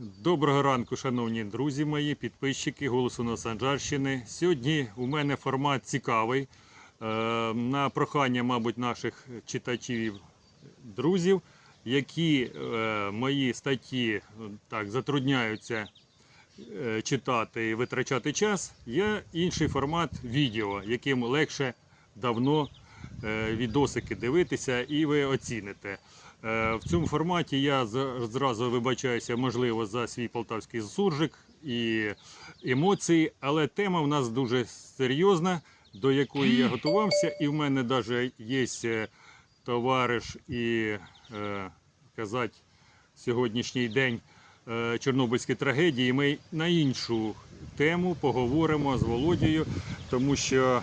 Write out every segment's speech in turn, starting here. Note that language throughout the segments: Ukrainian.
Доброго ранку, шановні друзі мої, підписчики Голосу Новосанджарщини. Сьогодні у мене формат цікавий. Е, На прохання, мабуть, наших читачів, друзів, які е, мої статті так затрудняються е, читати і витрачати час, є інший формат відео, яким легше давно відосики дивитися і ви оціните. Е, В цьому форматі я зразу вибачаюся, можливо, за свій полтавський суржик і емоції, але тема в нас дуже серйозна, до якої я готувався, і в мене навіть є е, товариш і е, казати сьогоднішній день Чорнобильської трагедії. Ми на іншу тему поговоримо з Володією, тому що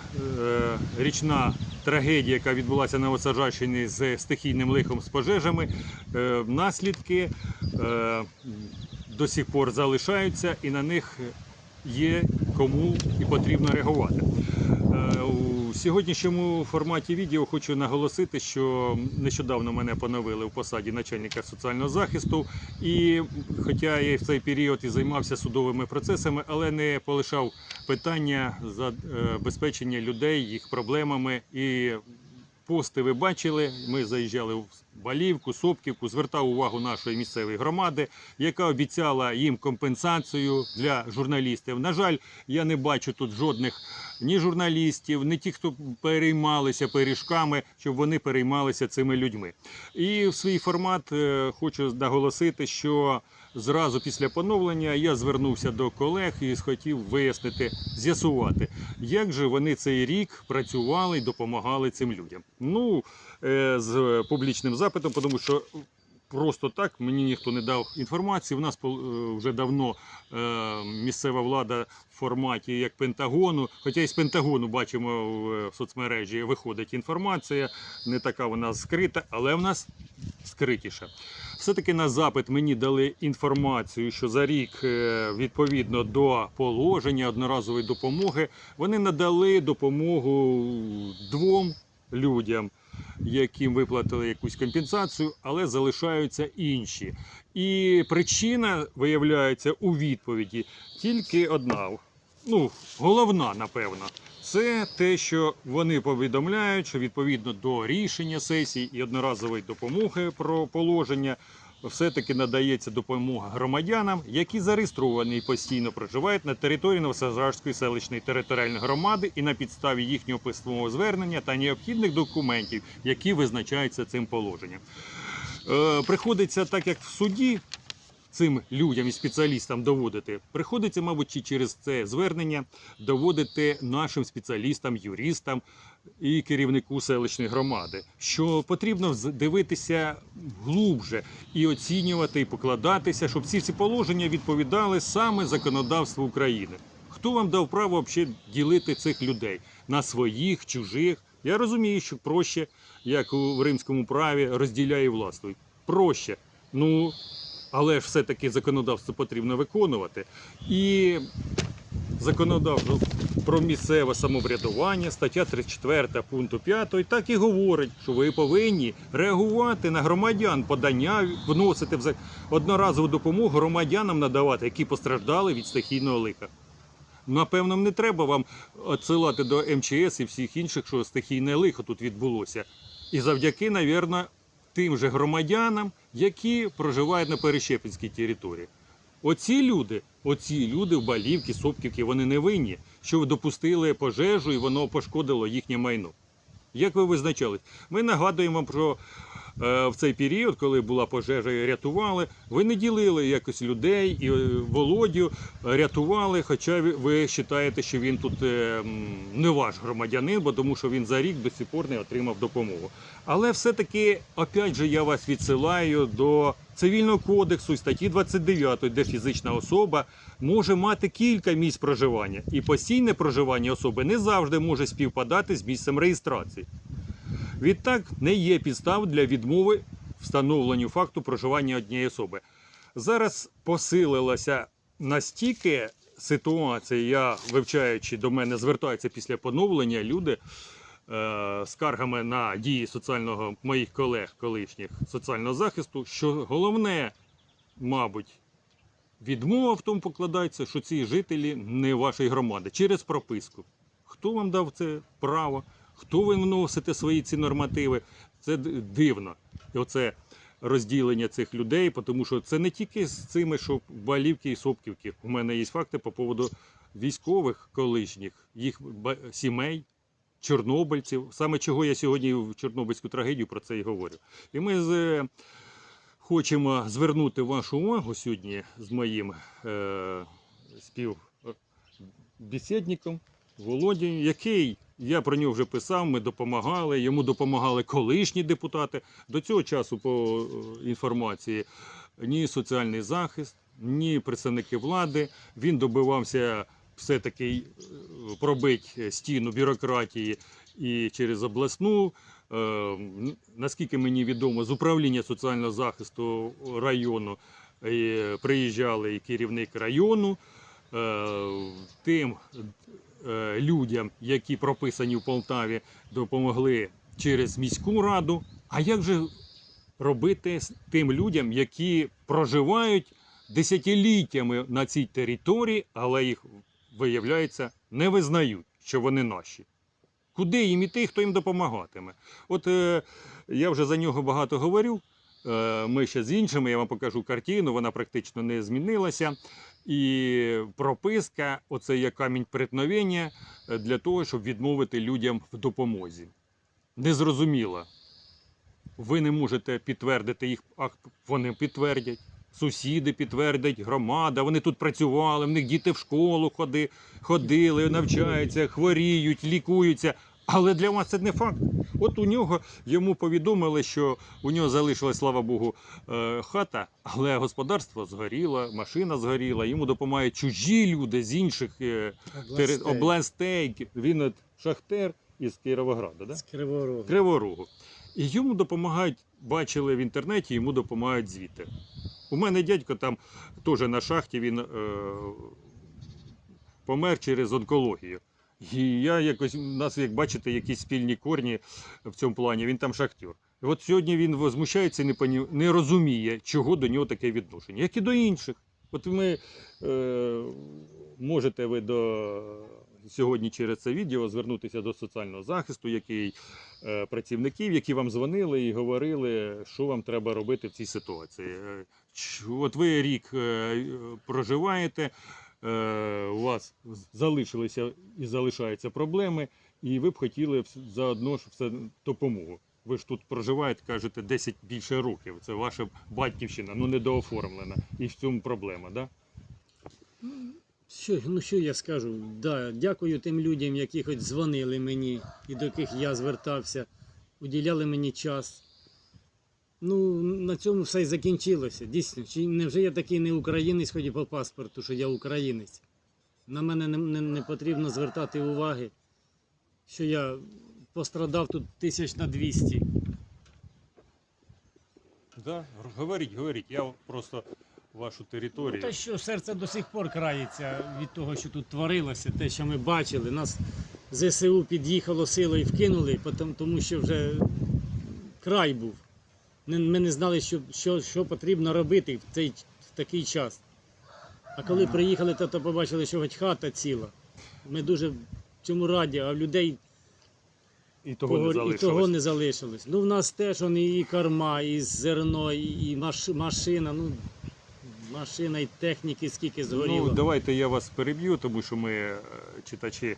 річна трагедія, яка відбулася на Осаджащині з стихійним лихом з пожежами, е, наслідки е, до сих пор залишаються і на них є кому і потрібно реагувати. Е, У сьогоднішньому форматі відео хочу наголосити, що нещодавно мене поновили в посаді начальника соціального захисту, і хоча я в цей період і займався судовими процесами, але не полишав питання забезпечення людей, їх проблемами і пости ви бачили. Ми заїжджали в Балівку, Сопківку, звертав увагу нашої місцевої громади, яка обіцяла їм компенсацію для журналістів. На жаль, я не бачу тут жодних ні журналістів, ні ті, хто переймалися пиріжками, щоб вони переймалися цими людьми. І в свій формат е, хочу наголосити, що зразу після поновлення я звернувся до колег і хотів вияснити, з'ясувати, як же вони цей рік працювали і допомагали цим людям. Ну, е, з публічним запитом, тому що. Просто так мені ніхто не дав інформації. У нас е, вже давно е, місцева влада в форматі як Пентагону. Хоча і з Пентагону бачимо в, е, соцмережі виходить інформація, не така вона скрита, але в нас скритіша. Все-таки на запит мені дали інформацію, що за рік, відповідно до положення одноразової допомоги, вони надали допомогу двом людям, яким виплатили якусь компенсацію, але залишаються інші. І причина виявляється у відповіді тільки одна. Ну, головна, напевно. Це те, що вони повідомляють, що відповідно до рішення сесії і одноразової допомоги про положення все-таки надається допомога громадянам, які зареєстровані і постійно проживають на території Новосажарської селищної територіальної громади і на підставі їхнього письмового звернення та необхідних документів, які визначаються цим положенням. Е, приходиться так, як в суді, цим людям і спеціалістам доводити, приходиться, мабуть, чи через це звернення доводити нашим спеціалістам, юристам і керівнику селищної громади, що потрібно дивитися глубже і оцінювати, і покладатися, щоб ці всі положення відповідали саме законодавству України. Хто вам дав право взагалі ділити цих людей на своїх, чужих? Я розумію, що проще, як у римському праві, розділяй і властвуй. Проще. Ну, але ж все-таки законодавство потрібно виконувати. І законодавство про місцеве самоврядування, стаття 34 пункту 5, так і говорить, що ви повинні реагувати на громадян, подання вносити в одноразову допомогу громадянам надавати, які постраждали від стихійного лиха. Напевно, не треба вам відсилати до МЧС і всіх інших, що стихійне лихо тут відбулося. І завдяки, навірно, тим же громадянам, які проживають на Перещепінській території. Оці люди, оці люди в Балівки, Сопківки, вони не винні, що допустили пожежу і воно пошкодило їхнє майно. Як ви визначались? Ми нагадуємо про в цей період, коли була пожежа і рятували, ви не ділили якось людей і е, Володю рятували, хоча ви, вважаєте, що він тут е, не ваш громадянин, бо тому що він за рік до сих пор не отримав допомогу. Але все-таки, опять же, я вас відсилаю до цивільного кодексу статті 29, де фізична особа може мати кілька місць проживання, і постійне проживання особи не завжди може співпадати з місцем реєстрації. Відтак не є підстав для відмови встановленню факту проживання однієї особи. Зараз посилилася настільки ситуація, я вивчаючи до мене, звертаються після поновлення люди е, скаргами на дії соціального моїх колег колишніх соціального захисту, що головне, мабуть, Відмова в тому покладається, що ці жителі не вашої громади через прописку. Хто вам дав це право? Хто ви вносите свої ці нормативи? Це дивно. І оце розділення цих людей, тому що це не тільки з цими, що Балівки і Сопківки. У мене є факти по поводу військових колишніх, їх сімей, чорнобильців. Саме чого я сьогодні в Чорнобильську трагедію про це і говорю. І ми з, е, хочемо звернути вашу увагу сьогодні з моїм е, співбесідником Володією, який я про нього вже писав, ми допомагали, йому допомагали колишні депутати. До цього часу, по е, інформації, ні соціальний захист, ні представники влади. Він добивався все-таки е, пробити стіну бюрократії і через обласну. Е, Наскільки мені відомо, з управління соціального захисту району приїжджали і керівник району. Тим людям, які прописані в Полтаві, допомогли через міську раду. А як же робити з тим людям, які проживають десятиліттями на цій території, але їх, виявляється, не визнають, що вони наші? Куди їм іти, хто їм допомагатиме? От е, я вже за нього багато говорю. Е, ми ще з іншими, я вам покажу картину, вона практично не змінилася. І прописка, оце є камінь преткновення е, для того, щоб відмовити людям в допомозі. Незрозуміло. Ви не можете підтвердити їх акт, вони підтвердять. Сусіди підтвердять, громада, вони тут працювали, в них діти в школу ходи, ходили, навчаються, хворіють, лікуються. Але для вас це не факт. От у нього йому повідомили, що у нього залишилась, слава Богу, е, хата, але господарство згоріло, машина згоріла. Йому допомагають чужі люди з інших е, тери- областей. Він от шахтер із Кіровограда, да? З Кривого Криворогу. І йому допомагають, бачили в інтернеті, йому допомагають звідти. У мене дядько там теж на шахті він е, помер через онкологію. І я якось, у нас, як бачите, якісь спільні корні в цьому плані, він там шахтер. І от сьогодні він возмущається і не, поні... не розуміє, чого до нього таке відношення, як і до інших. От ми е, можете ви до сьогодні через це відео звернутися до соціального захисту, який е, працівників, які вам дзвонили і говорили, що вам треба робити в цій ситуації. Е, От ви рік е, проживаєте, у вас залишилися і залишаються проблеми, і ви б хотіли заодно все допомогу. Ви ж тут проживаєте, кажете, 10 більше років. Це ваша батьківщина, ну недооформлена. І в цьому проблема, да? Що, ну що я скажу? Да, дякую тим людям, які хоч дзвонили мені і до яких я звертався, уділяли мені час. Ну, на цьому все і закінчилося. Дійсно, чи невже я такий не українець, хоч і по паспорту, що я українець? На мене не, не, не потрібно звертати уваги, що я пострадав тут тисяч на 200. Да, говоріть, говоріть. Я просто вашу територію. Ну, Та що серце до сих пор крається від того, що тут творилося, те, що ми бачили. Нас ЗСУ під'їхало силою і вкинули, тому що вже край був. Не- Ми не знали, що, що, що потрібно робити в, цей, в такий час. А коли приїхали, то, то побачили, що хоч хата ціла. Ми дуже цьому раді, а в людей І того не Погор- і залишилось. того не залишилось. Ну, в нас теж он, і корма, і зерно, і, і маш, машина. Ну, машина і техніки скільки згоріло. Ну, давайте я вас переб'ю, тому що ми, е, читачі,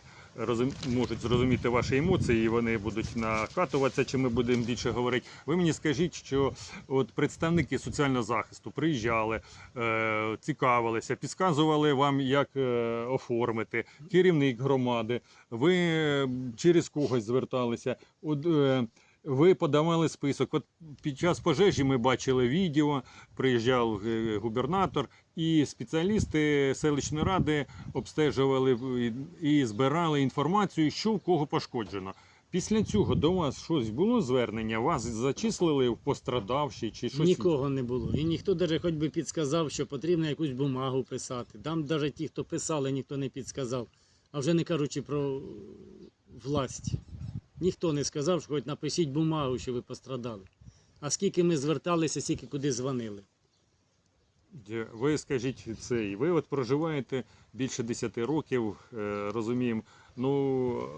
можуть зрозуміти ваші емоції, і вони будуть накатуватися, чи ми будемо більше говорити. Ви мені скажіть, що от представники соціального захисту приїжджали, е, цікавилися, підказували вам, як е, оформити, керівник громади, ви через когось зверталися. От, е, ви подавали список. От під час пожежі ми бачили відео, приїжджав е, губернатор, і спеціалісти селищної ради обстежували і збирали інформацію, що в кого пошкоджено. Після цього до вас щось було звернення? Вас зачислили в пострадавші чи щось? Нікого не було. І ніхто навіть хоч би підсказав, що потрібно якусь бумагу писати. Там навіть ті, хто писали, ніхто не підсказав. А вже не кажучи про власть. Ніхто не сказав, що хоч напишіть бумагу, що ви пострадали. А скільки ми зверталися, скільки куди дзвонили. Ви скажіть цей, ви от проживаєте більше 10 років, е, розуміємо, ну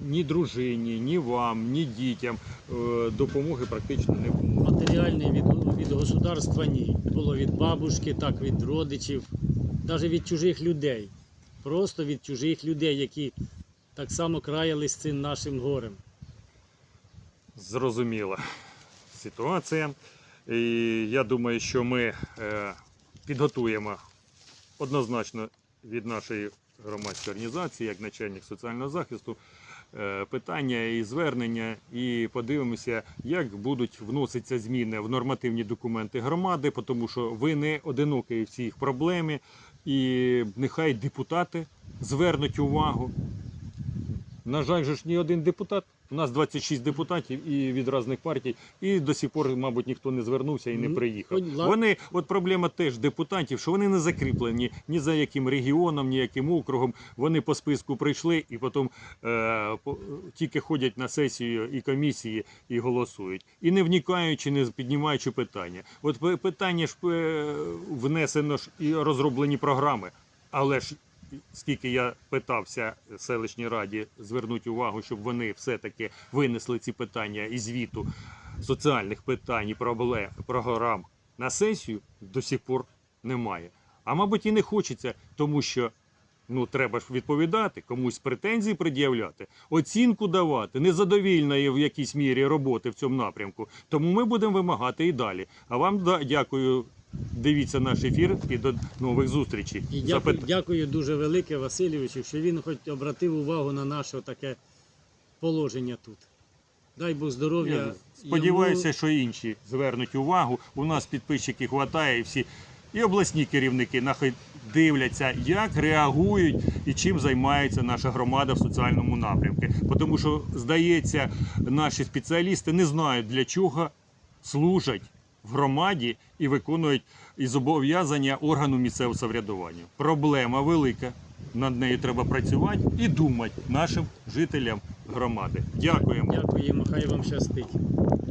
ні дружині, ні вам, ні дітям е, допомоги практично не було. Матеріальний від, від государства ні. Було від бабушки, так від родичів, навіть від чужих людей. Просто від чужих людей, які так само краялись цим нашим горем. Зрозуміла ситуація. І я думаю, що ми е, підготуємо однозначно від нашої громадської організації, як начальник соціального захисту, е, питання і звернення, і подивимося, як будуть вноситися зміни в нормативні документи громади, тому що ви не одинокі в цій проблемі, і нехай депутати звернуть увагу. На жаль, же ж ні один депутат. У нас 26 депутатів і від різних партій, і до сих пор, мабуть, ніхто не звернувся і не Ну, приїхав. Вони, от проблема теж депутатів, що вони не закріплені ні за яким регіоном, ні яким округом. Вони по списку прийшли і потім е, по- тільки ходять на сесію і комісії і голосують. І не вникаючи, не піднімаючи питання. От питання ж е, внесено ж і розроблені програми, але ж скільки я питався селищній раді звернути увагу, щоб вони все-таки винесли ці питання із звіту соціальних питань і проблем програм на сесію, до сих пор немає. А мабуть, і не хочеться, тому що ну треба ж відповідати, комусь претензії пред'являти, оцінку давати, незадовільної в якійсь мірі роботи в цьому напрямку. Тому ми будемо вимагати і далі. А вам дякую. Дивіться наш ефір і до нових зустрічей. І дякую, Запит- дякую дуже велике Васильовичу, що він хоч обратив увагу на наше таке положення тут. Дай Бог здоров'я. Я сподіваюся, йому. що інші звернуть увагу. У нас підписчиків хватає і всі. І обласні керівники нахай дивляться, як реагують і чим займається наша громада в соціальному напрямку. Тому що, здається, наші спеціалісти не знають, для чого служать в громаді і виконують і зобов'язання органу місцевого самоврядування. Проблема велика. Над нею треба працювати і думати нашим жителям громади. Дякуємо. Дякуємо, хай вам щастить.